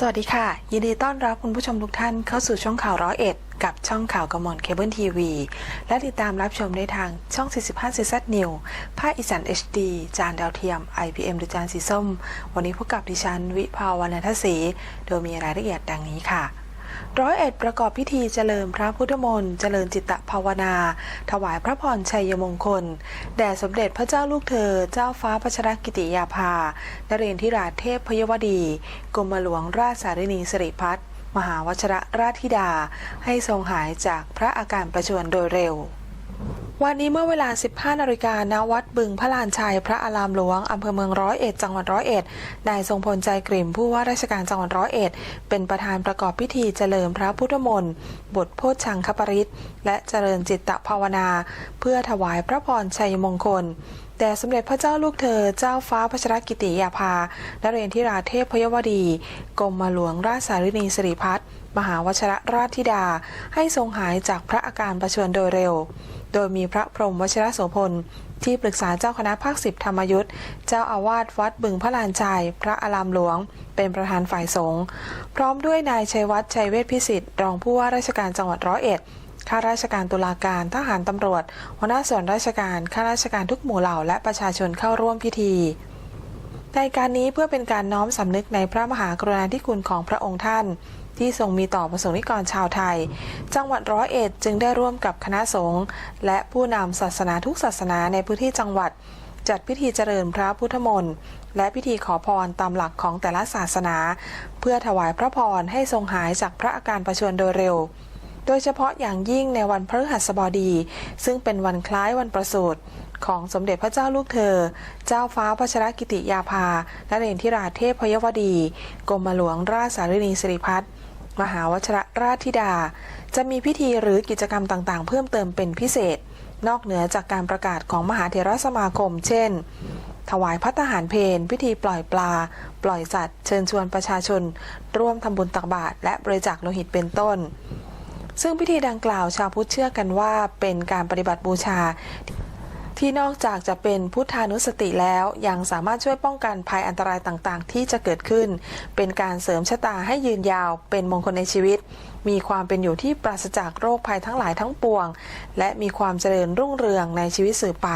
สวัสดีค่ะ ยินดีต้อนรับคุณผู้ชมทุกท่านเข้าสู่ช่องข่าวร้อยเอ็ดกับช่องข่าวกระมอนเคเบิลทีวีและติดตามรับชมได้ทางช่อง 45 c z New ภาคอีสาน HD จานดาวเทียม IPM หรือจานสีส้ม วันนี้พบกับดิฉันวิภาวรรณทศรีโดยมีรายละเอียดดังนี้ค่ะ ร้อยเอ็ดประกอบพิธีเจริญพระพุทธมนต์เจริญจิตตภาวนา ถวายพระพรชัยมงคล แด่สมเด็จพระเจ้าลูกเธอ เจ้าฟ้าพัชรกิติยาภานเรนทิราชเทพพยวดีกรมหลวงราชสารินีสิริพัฒน์มหาวชรราชธิดา ให้ทรงหายจากพระอาการประชวรโดยเร็ว วันนี้เมื่อเวลา 15 นาฬิกาณวัดบึงพระลานชัย พระอารามหลวง อำเภอเมืองร้อยเอ็ด จังหวัดร้อยเอ็ด นายทรงพลใจกริ่มผู้ว่าราชการจังหวัดร้อยเอ็ด เป็นประธานประกอบพิธีเจริญพระพุทธมนต์ บทโพชฌังคปริตและเจริญจิตตภาวนา เพื่อถวายพระพรชัยมงคล แด่สมเด็จพระเจ้าลูกเธอเจ้าฟ้าพัชรกิติยาภานเรนทิราเทพพยวดี กรมหลวงราชสารินีสิริพัฒน์มหาวชรราชธิดา ให้ทรงหายจากพระอาการประชวรโดยเร็ว โดยมีพระพรหมวชิรโสพลที่ปรึกษาเจ้าคณะภาคสิบธรรมยุทธเจ้าอาวาสวัดบึงพระลานชัย พระอารามหลวง เป็นประธานฝ่ายสงฆ์พร้อมด้วยนายชัยวัฒน์ชัยเวชพิสิทธิ์รองผู้ว่าราชการจังหวัดร้อยเอ็ด ข้าราชการตุลาการ ทหารตำรวจ หัวหน้าส่วนราชการ ข้าราชการทุกหมู่เหล่าและประชาชนเข้าร่วมพิธีในการนี้เพื่อเป็นการน้อมสำนึกในพระมหากรุณาธิคุณของพระองค์ท่าน ที่ทรงมีต่อประสงค์นิกรชาวไทย จังหวัดร้อยเอ็ดจึงได้ร่วมกับคณะสงฆ์และผู้นำศาสนาทุกศาสนาในพื้นที่จังหวัด จัดพิธีเจริญพระพุทธมนต์และพิธีขอพรตามหลักของแต่ละศาสนา เพื่อถวายพระพรให้ทรงหายจากพระอาการประชวรโดยเร็ว โดยเฉพาะอย่างยิ่งในวันพฤหัสบดี ซึ่งเป็นวันคล้ายวันประสูติของสมเด็จพระเจ้าลูกเธอ เจ้าฟ้าพัชรกิติยาภานเรนทิราเทพพยวดี กรมหลวงราชสารินีสิริพัฒน์มหาวชรราชธิดา จะมีพิธีหรือกิจกรรมต่างๆ เพิ่มเติมเป็นพิเศษ นอกเหนือจากการประกาศของมหาเถรสมาคม เช่น ถวายพัฒหารเพนพิธีปล่อยปลา ปล่อยสัตว์ เชิญชวนประชาชน ร่วมทำบุญตักบาตรและบริจาคโลหิตเป็นต้น ซึ่งพิธีดังกล่าวชาวพุทธเชื่อกันว่าเป็นการปฏิบัติบูชา ที่นอกจากจะเป็นพุทธานุสติแล้วยังสามารถช่วยป้องกันภัยอันตรายต่างๆ ที่จะเกิดขึ้น เป็นการเสริมชะตาให้ยืนยาวเป็นมงคลในชีวิต มีความเป็นอยู่ที่ปราศจากโรคภัยทั้งหลายทั้งปวง และมีความเจริญรุ่งเรืองในชีวิตสืบไป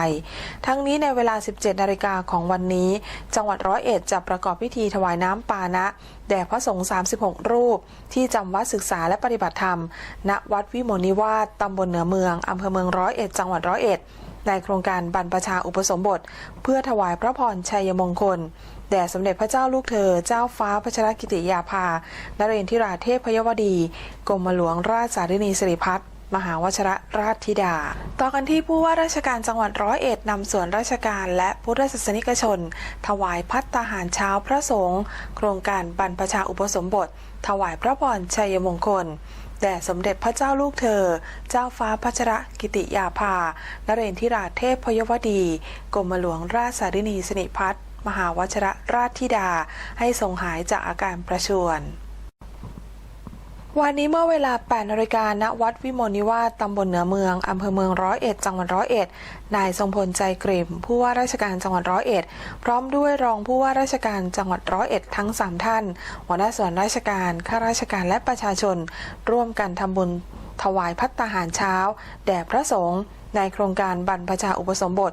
ทั้งนี้ในเวลา 17 นาฬิกาของวันนี้ จังหวัดร้อยเอ็ดจะประกอบพิธีถวายน้ำปานะแด่พระสงฆ์ 36 รูป ที่จำวัดศึกษาและปฏิบัติธรรม ณ วัดวิมลนิวาสตำบลเหนือเมืองอำเภอเมืองร้อยเอ็ด จังหวัดร้อยเอ็ด ในโครงการบรรพชาอุปสมบท เพื่อถวายพระพรชัยมงคล แด่สมเด็จพระเจ้าลูกเธอ เจ้าฟ้าพัชรกิติยาภานเรนทิราเทพพยวดี กรมหลวงราชสารินีสิริพัฒน์มหาวชรราชธิดา ต่อกันที่ผู้ว่าราชการจังหวัดร้อยเอ็ดนำส่วนราชการและพุทธศาสนิกชน ถวายพัตตาหารเช้าพระสงฆ์โครงการบรรพชาอุปสมบท ถวายพระพรชัยมงคล แด่สมเด็จพระเจ้าลูกเธอ เจ้าฟ้าพัชรกิติยาภานเรนทิราเทพพยวดี กรมหลวงราชสารินีสนิพัฒน์มหาวชรราชธิดา ให้ทรงหายจากอาการประชวร วันนี้เมื่อเวลา 8นาฬิกาณวัดวิมลนิวาสตำบลเหนือเมือง อำเภอเมืองร้อยเอ็ด จังหวัดร้อยเอ็ด นายทรงพลใจกริมผู้ว่าราชการจังหวัดร้อยเอ็ด พร้อมด้วยรองผู้ว่าราชการจังหวัดร้อยเอ็ดทั้ง 3 ท่าน หัวหน้าส่วนราชการ ข้าราชการและประชาชน ร่วมกันทำบุญถวายพัตตาหารเช้า แด่พระสงฆ์ในโครงการบรรพชาอุปสมบท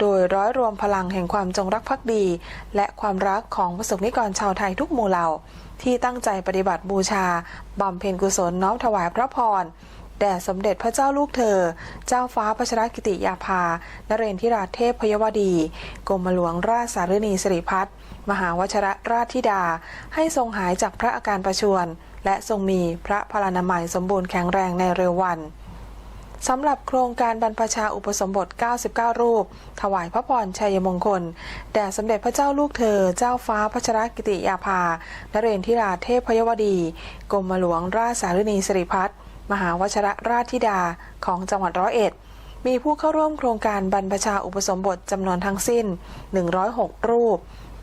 โดยร้อยรวมพลังแห่งความจงรักภักดี และความรักของประสบนิกรชาวไทยทุกหมู่เหล่า ที่ตั้งใจปฏิบัติบูชาบำเพ็ญกุศลน้อมถวายพระพรแด่สมเด็จพระเจ้าลูกเธอ เจ้าฟ้าพัชรกิติยาภา นเรนทิราเทพพยวดี กรมหลวงราชสารินีสิริพัฒน์มหาวชรราชธิดา ให้ทรงหายจากพระอาการประชวรและทรงมีพระพลานามัยสมบูรณ์แข็งแรงในเร็ววัน สำหรับโครงการบรรพชาอุปสมบท 99 รูป ถวายพระพรชัยมงคล แด่สมเด็จพระเจ้าลูกเธอ เจ้าฟ้าพัชรกิติยาภา นเรนทิราเทพพยวดี กรมหลวงราชสารินีสิริพัฒน์มหาวชรราชธิดาของจังหวัดร้อยเอ็ด มีผู้เข้าร่วมโครงการบรรพชาอุปสมบทจำนวนทั้งสิ้น 106 รูป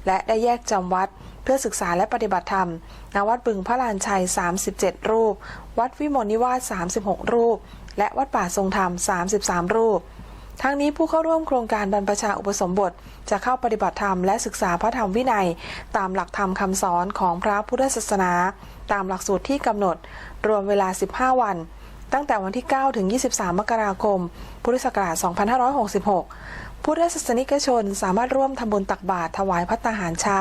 และได้แยกจำวัดเพื่อศึกษาและปฏิบัติธรรมณวัดบึงพระลานชัย 37 รูป วัดวิมลนิวาส 36 รูป และวัดป่าทรงธรรม 33 รูป ทั้งนี้ผู้เข้าร่วมโครงการบรรพชาอุปสมบท จะเข้าปฏิบัติธรรมและศึกษาพระธรรมวินัย ตามหลักธรรมคำสอนของพระพุทธศาสนา ตามหลักสูตรที่กำหนด รวมเวลา 15 วัน ตั้งแต่วันที่ 9 ถึง 23 มกราคม พุทธศักราช 2566 พุทธศาสนิกชนสามารถร่วมทำบุญตักบาตรถวายพัตตาหารเช้า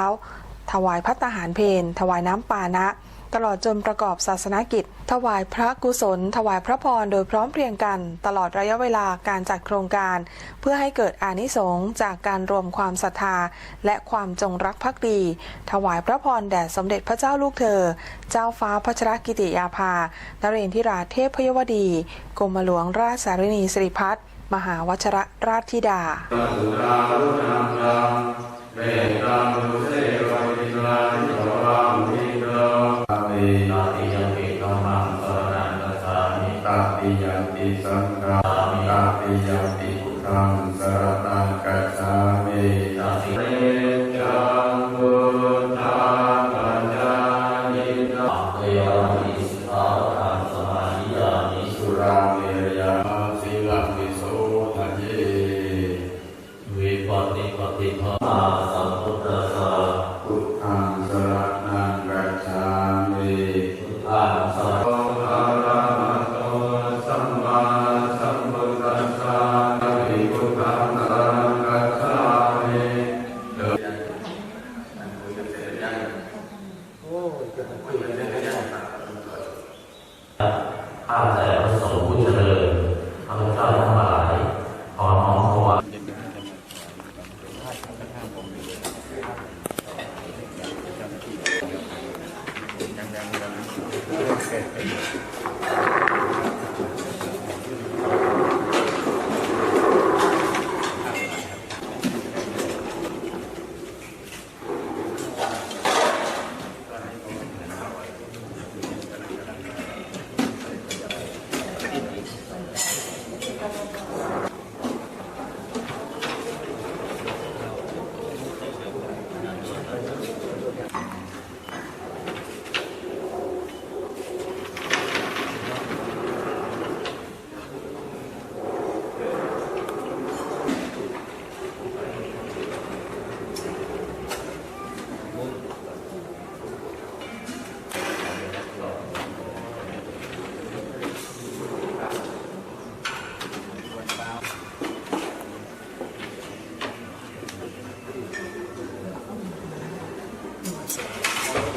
ถวายพัตตาหารเพนถวายน้ำปานะ ตลอดจนประกอบศาสนกิจ ถวายพระกุศล ถวายพระพรโดยพร้อมเพรียงกัน ตลอดระยะเวลาการจัดโครงการ เพื่อให้เกิดอานิสงส์จากการรวมความศรัทธา และความจงรักภักดี ถวายพระพรแด่สมเด็จพระเจ้าลูกเธอ เจ้าฟ้าพัชรกิติยาภานเรนทิราเทพพยวดีกรมหลวงราชสารินีสิริพัฒน์มหาวชรราชธิดาสุรารุนังรังเมตตังมุเสวะวิลา สังฆามิตาติยังปิพุทธังสรณั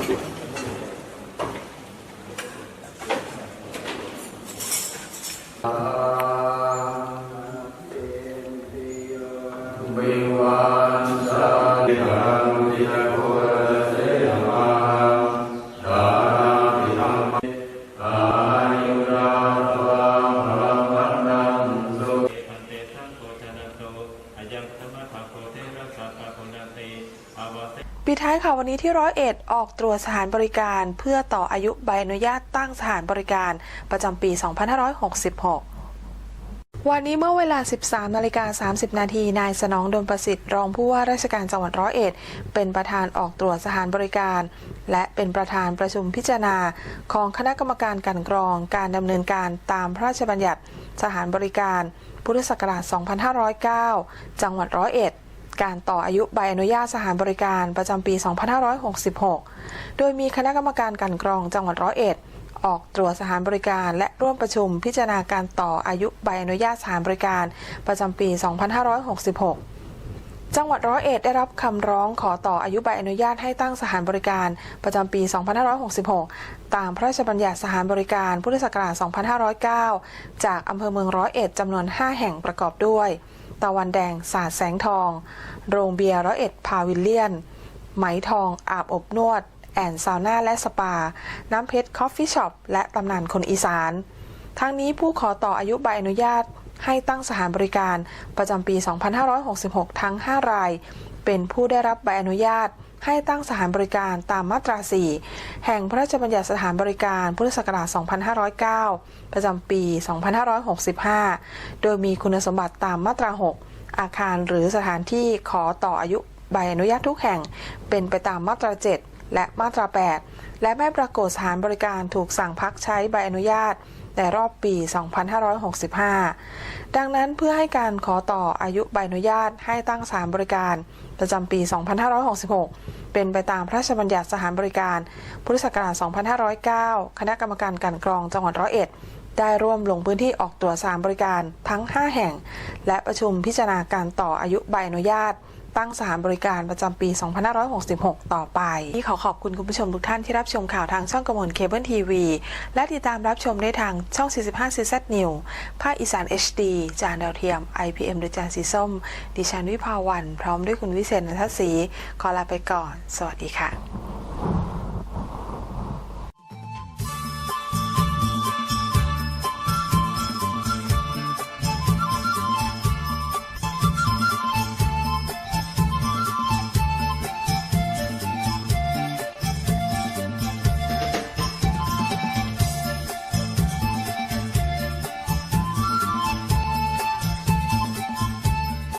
วิ นนี้ที่ร้อยเอ็ดออกตรวจสถานบริการ เพื่อต่ออายุใบอนุญาตตั้งสถานบริการประจำปี 2566วันนี้เมื่อเวลา 13นาฬิกา30 นาที นายสนองดลประสิทธิ์ รองผู้ว่าราชการจังหวัดร้อยเอ็ด เป็นประธานออกตรวจสถานบริการ และเป็นประธานประชุมพิจารณา ของคณะกรรมการกลันกรอง การดำเนินการตามพระราชบัญญัติสถานบริการ พุทธศักราช 2509 จังหวัดร้อยเอ็ด การต่ออายุใบอนุญาตสถานบริการประจำปี 2566 โดยมีคณะกรรมการกันกรองจังหวัดร้อยเอ็ด ออกตรวจสถานบริการ และร่วมประชุมพิจารณาการต่ออายุใบอนุญาตสถานบริการประจำปี 2566จังหวัดร้อยเอ็ดได้รับคำร้องขอต่ออายุใบอนุญาตให้ตั้งสถานบริการประจำปี 2566 ตามพระราชบัญญัติสถานบริการพุทธศักราช 2509 จากอำเภอเมืองร้อยเอ็ดจำนวน 5 แห่งประกอบด้วย ตะวันแดงสาดแสงทอง โรงเบียร์ร้อยเอ็ดพาวิลเลียน ไหมทองอาบอบนวด แอนซาวน่าและสปา น้ำเพชรคอฟฟี่ช็อปและตำนานคนอีสาน ทั้งนี้ผู้ขอต่ออายุใบอนุญาตให้ตั้งสถานบริการประจำปี 2566 ทั้ง 5 ราย เป็นผู้ได้รับใบอนุญาต ให้ตั้งสถานบริการตามมาตรา 4 แห่งพระราชบัญญัติสถานบริการพุทธศักราช 2509 ประจำปี 2565 โดยมีคุณสมบัติตามมาตรา 6 อาคารหรือสถานที่ขอต่ออายุใบอนุญาตทุกแห่ง เป็นไปตามมาตรา 7 และมาตรา 8 และไม่ปรากฏสถานบริการถูกสั่งพักใช้ใบอนุญาต ในรอบปี 2565 ดังนั้นเพื่อให้การขอต่ออายุใบอนุญาตให้ตั้งสถานบริการ ประจำปี 2566 เป็นไปตามพระราชบัญญัติสถานบริการ พุทธศักราช 2509 คณะกรรมการกลันกรองจังหวัดร้อยเอ็ดได้ร่วมลงพื้นที่ออกตรวจสานบริการทั้ง 5 แห่ง และประชุมพิจารณาการต่ออายุใบอนุญาต ตั้งสถานบริการประจำปี 2566 ต่อไป ที่ขอขอบคุณคุณผู้ชมทุกท่านที่รับชมข่าวทางช่องกระมวลเคเบิลทีวี และติดตามรับชมได้ทางช่อง 45 CZ New ภาคอีสาน HD จานดาวเทียม IPM โดยจานสีส้ม ดิฉันวิภาวัน พร้อมด้วยคุณวิเศษนันทศรีขอลาไปก่อน สวัสดีค่ะ